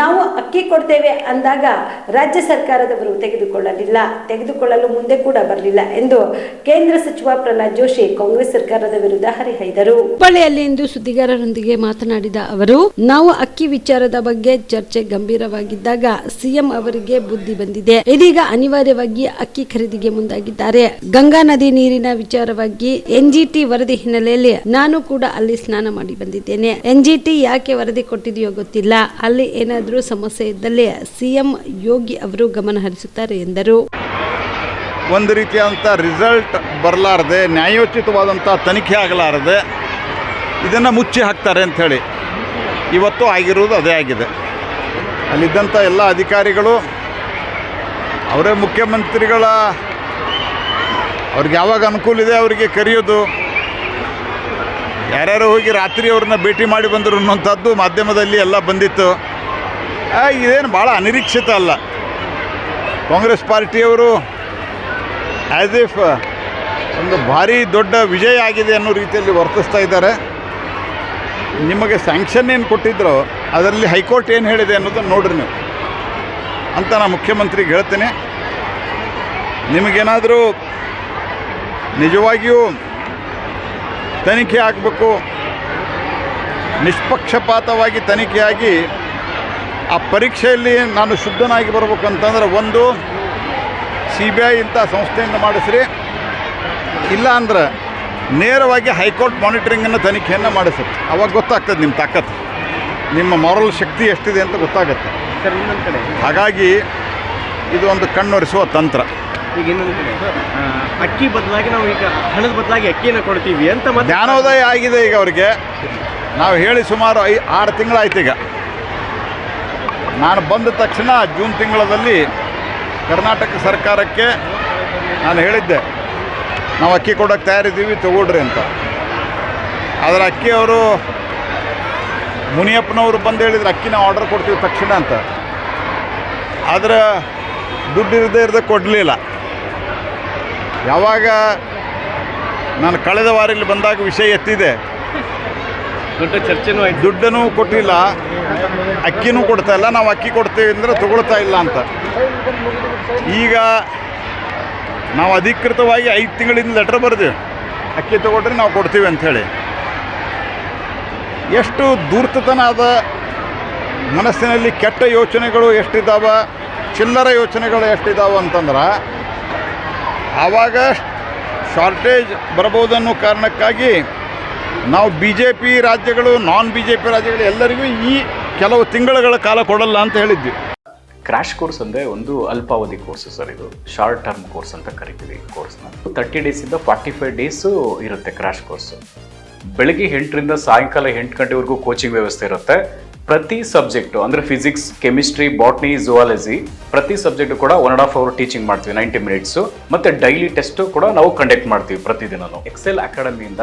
ನಾವು ಅಕ್ಕಿ ಕೊಡ್ತೇವೆ ಅಂದಾಗ ರಾಜ್ಯ ಸರ್ಕಾರದವರು ತೆಗೆದುಕೊಳ್ಳಲಿಲ್ಲ, ತೆಗೆದುಕೊಳ್ಳಲು ಮುಂದೆ ಕೂಡ ಬರಲಿಲ್ಲ ಎಂದು ಕೇಂದ್ರ ಸಚಿವ ಪ್ರಹ್ಲಾದ್ ಜೋಶಿ ಕಾಂಗ್ರೆಸ್ ಸರ್ಕಾರದ ವಿರುದ್ಧ ಹರಿಹಾಯ್ದರು. ಹುಬ್ಬಳ್ಳಿಯಲ್ಲಿ ಇಂದು ಸುದ್ದಿಗಾರರೊಂದಿಗೆ ಮಾತನಾಡಿದ ಅವರು, ನಾವು ಅಕ್ಕಿ ವಿಚಾರದ ಬಗ್ಗೆ ಚರ್ಚೆ ಗಂಭೀರವಾಗಿದ್ದಾಗ ಸಿಎಂ ಅವರಿಗೆ ಬುದ್ಧಿ ಬಂದಿದೆ. ಇದೀಗ ಅನಿವಾರ್ಯವಾಗಿ ಅಕ್ಕಿ ಖರೀದಿಗೆ ಮುಂದಾಗಿದ್ದಾರೆ. ಗಂಗಾ ನದಿ ನೀರಿನ ವಿಚಾರವಾಗಿ ಎನ್ಜಿಟಿ ವರದಿ ಹಿನ್ನೆಲೆಯಲ್ಲಿ ನಾನು ಕೂಡ ಅಲ್ಲಿ ಸ್ನಾನ ಮಾಡಿ ಬಂದಿದ್ದೇನೆ. ಎನ್ಜಿಟಿ ಯಾಕೆ ವರದಿ ಕೊಟ್ಟಿದೆಯೋ ಗೊತ್ತಿಲ್ಲ. ಅಲ್ಲಿ ಏನಾದರೂ ಸಮಸ್ಯೆ ಇದ್ದಲ್ಲಿ ಸಿಎಂ ಯೋಗಿ ಅವರು ಗಮನ ಹರಿಸುತ್ತಾರೆ ಎಂದರು. ಒಂದು ರೀತಿಯಾದಂಥ ರಿಸಲ್ಟ್ ಬರಲಾರದೆ, ನ್ಯಾಯೋಚಿತವಾದಂಥ ತನಿಖೆ ಆಗಲಾರದೆ ಇದನ್ನು ಮುಚ್ಚಿ ಹಾಕ್ತಾರೆ ಅಂಥೇಳಿ ಇವತ್ತು ಆಗಿರುವುದು ಅದೇ ಆಗಿದೆ. ಅಲ್ಲಿದ್ದಂಥ ಎಲ್ಲ ಅಧಿಕಾರಿಗಳು, ಅವರೇ ಮುಖ್ಯಮಂತ್ರಿಗಳ, ಅವ್ರಿಗೆ ಯಾವಾಗ ಅನುಕೂಲ ಇದೆ ಅವರಿಗೆ ಕರೆಯೋದು. ಯಾರ್ಯಾರು ಹೋಗಿ ರಾತ್ರಿ ಅವ್ರನ್ನ ಭೇಟಿ ಮಾಡಿ ಬಂದರು ಅನ್ನುವಂಥದ್ದು ಮಾಧ್ಯಮದಲ್ಲಿ ಎಲ್ಲ ಬಂದಿತ್ತು. ಇದೇನು ಭಾಳ ಅನಿರೀಕ್ಷಿತ ಅಲ್ಲ. ಕಾಂಗ್ರೆಸ್ ಪಾರ್ಟಿಯವರು ಆ್ಯಸ್ ಇಫ್ ಒಂದು ಭಾರಿ ದೊಡ್ಡ ವಿಜಯ ಆಗಿದೆ ಅನ್ನೋ ರೀತಿಯಲ್ಲಿ ವರ್ತಿಸ್ತಾ ಇದ್ದಾರೆ. ನಿಮಗೆ ಸ್ಯಾಂಕ್ಷನ್ ಏನು ಕೊಟ್ಟಿದ್ರು ಅದರಲ್ಲಿ ಹೈಕೋರ್ಟ್ ಏನು ಹೇಳಿದೆ ಅನ್ನೋದನ್ನು ನೋಡ್ರಿ ನೀವು. ಅಂತ ನಾನು ಮುಖ್ಯಮಂತ್ರಿಗೆ ಹೇಳ್ತೇನೆ. ನಿಮಗೇನಾದರೂ ನಿಜವಾಗಿಯೂ ತನಿಖೆ ಆಗಬೇಕು, ನಿಷ್ಪಕ್ಷಪಾತವಾಗಿ ತನಿಖೆಯಾಗಿ ಆ ಪರೀಕ್ಷೆಯಲ್ಲಿ ನಾನು ಶುದ್ಧನಾಗಿ ಬರಬೇಕು ಅಂತಂದ್ರೆ ಒಂದು ಸಿ ಬಿ ಐ ಇಂಥ ಸಂಸ್ಥೆಯಿಂದ ಮಾಡಿಸ್ರಿ. ಇಲ್ಲ ಅಂದ್ರೆ ನೇರವಾಗಿ ಹೈಕೋರ್ಟ್ ಮಾನಿಟ್ರಿಂಗನ್ನು ತನಿಖೆಯನ್ನು ಮಾಡಿಸ್ರಿ. ಅವಾಗ ಗೊತ್ತಾಗ್ತದೆ ನಿಮ್ಮ ತಾಕತ್ತು. ನಿಮ್ಮ ಮಾರಲ್ ಶಕ್ತಿ ಎಷ್ಟಿದೆ ಅಂತ ಗೊತ್ತಾಗುತ್ತೆ. ಸರ್ ಇನ್ನೊಂದು ಕಡೆ. ಹಾಗಾಗಿ ಇದು ಒಂದು ಕಣ್ಣೊರೆಸುವ ತಂತ್ರ. ಈಗ ಇನ್ನೊಂದು ಕಡೆ. ಅಕ್ಕಿ ಬದಲಾಗಿ ನಾವು ಈಗ ಹಣದ ಬದಲಾಗಿ ಅಕ್ಕಿಯನ್ನು ಕೊಡ್ತೀವಿ ಅಂತ ಮತ್ತೆ ಜ್ಞಾನೋದಯ ಆಗಿದೆ ಈಗ ಅವರಿಗೆ. ನಾವು ಹೇಳಿ ಸುಮಾರು ಐ ಆರು ತಿಂಗಳಾಯ್ತು ಈಗ. ನಾನು ಬಂದ ತಕ್ಷಣ ಜೂನ್ ತಿಂಗಳಲ್ಲಿ ಕರ್ನಾಟಕ ಸರ್ಕಾರಕ್ಕೆ ನಾನು ಹೇಳಿದ್ದೆ, ನಾವು ಅಕ್ಕಿ ಕೊಡೋಕ್ಕೆ ತಯಾರಿದ್ದೀವಿ, ತಗೊಳ್ರಿ ಅಂತ. ಆದರೆ ಅಕ್ಕಿ ಅವರು ಮುನಿಯಪ್ಪನವರು ಬಂದು ಹೇಳಿದ್ರು ಅಕ್ಕಿ ನಾವು ಆರ್ಡರ್ ಕೊಡ್ತೀವಿ ತಕ್ಷಣ ಅಂತ. ಆದರೆ ದುಡ್ಡು ಇರದೇ ಇರದೆ ಕೊಡಲಿಲ್ಲ. ಯಾವಾಗ ನಾನು ಕಳೆದ ವಾರಲ್ಲಿ ಬಂದಾಗ ವಿಷಯ ಎತ್ತಿದೆ ದೊಡ್ಡ ಚರ್ಚೆನೂ ಆಯ್ತು. ದುಡ್ಡನ್ನು ಕೊಟ್ಟಿಲ್ಲ, ಅಕ್ಕಿನೂ ಕೊಡ್ತಾ ಇಲ್ಲ. ನಾವು ಅಕ್ಕಿ ಕೊಡ್ತೇವೆ ಅಂದರೆ ತಗೊಳ್ತಾ ಇಲ್ಲ ಅಂತ. ಈಗ ನಾವು ಅಧಿಕೃತವಾಗಿ ಐದು ತಿಂಗಳಿಂದ ಲೆಟ್ರ್ ಬರ್ದೇವೆ. ಅಕ್ಕಿ ತೊಗೊಂಡ್ರೆ ನಾವು ಕೊಡ್ತೀವಿ ಅಂಥೇಳಿ ಎಷ್ಟು ದೂರ್ತತನಾದ ಮನಸ್ಸಿನಲ್ಲಿ ಕೆಟ್ಟ ಯೋಚನೆಗಳು ಎಷ್ಟಿದ್ದಾವ ಚಿಲ್ಲರ ಯೋಚನೆಗಳು ಎಷ್ಟಿದ್ದಾವೆ ಅಂತಂದ್ರೆ, ಆವಾಗ ಶಾರ್ಟೇಜ್ ಬರ್ಬೋದನ್ನೋ ಕಾರಣಕ್ಕಾಗಿ ನಾವು ಬಿ ಜೆ ಪಿ ರಾಜ್ಯಗಳು ನಾನ್ ಬಿ ಜೆ ಪಿ ರಾಜ್ಯಗಳು ಎಲ್ಲರಿಗೂ ಈ ಕೆಲವು ತಿಂಗಳುಗಳ ಕಾಲ ಕೊಡಲ್ಲ ಅಂತ ಹೇಳಿದ್ವಿ. ಕ್ರ್ಯಾಶ್ ಕೋರ್ಸ್ ಅಂದರೆ ಒಂದು ಅಲ್ಪಾವಧಿ ಕೋರ್ಸ್ ಸರ್ ಇದು. ಶಾರ್ಟ್ ಟರ್ಮ್ ಕೋರ್ಸ್ ಅಂತ ಕರಿತೀವಿ ಈ ಕೋರ್ಸ್ನ ತರ್ಟಿ ಡೇಸಿಂದ ಫಾರ್ಟಿ ಫೈವ್ ಡೇಸು ಇರುತ್ತೆ ಕ್ರ್ಯಾಶ್ ಕೋರ್ಸು ಬೆಳಗ್ಗೆ ಎಂಟರಿಂದ ಸಾಯಂಕಾಲ ಎಂಟು ಗಂಟೆವರೆಗೂ ಕೋಚಿಂಗ್ ವ್ಯವಸ್ಥೆ ಇರುತ್ತೆ. ಪ್ರತಿ ಸಬ್ಜೆಕ್ಟು ಅಂದರೆ ಫಿಸಿಕ್ಸ್ ಕೆಮಿಸ್ಟ್ರಿ ಬಾಟ್ನಿ ಝುವಾಲಜಿ ಪ್ರತಿ ಸಬ್ಜೆಕ್ಟು ಕೂಡ one and half hour teaching ಮಾಡ್ತೀವಿ ನೈಂಟಿ ಮಿನಿಟ್ಸು ಮತ್ತು ಡೈಲಿ ಟೆಸ್ಟು ಕೂಡ ನಾವು ಕಂಡಕ್ಟ್ ಮಾಡ್ತೀವಿ ಪ್ರತಿದಿನ ಎಕ್ಸೆಲ್ ಅಕಾಡೆಮಿಯಿಂದ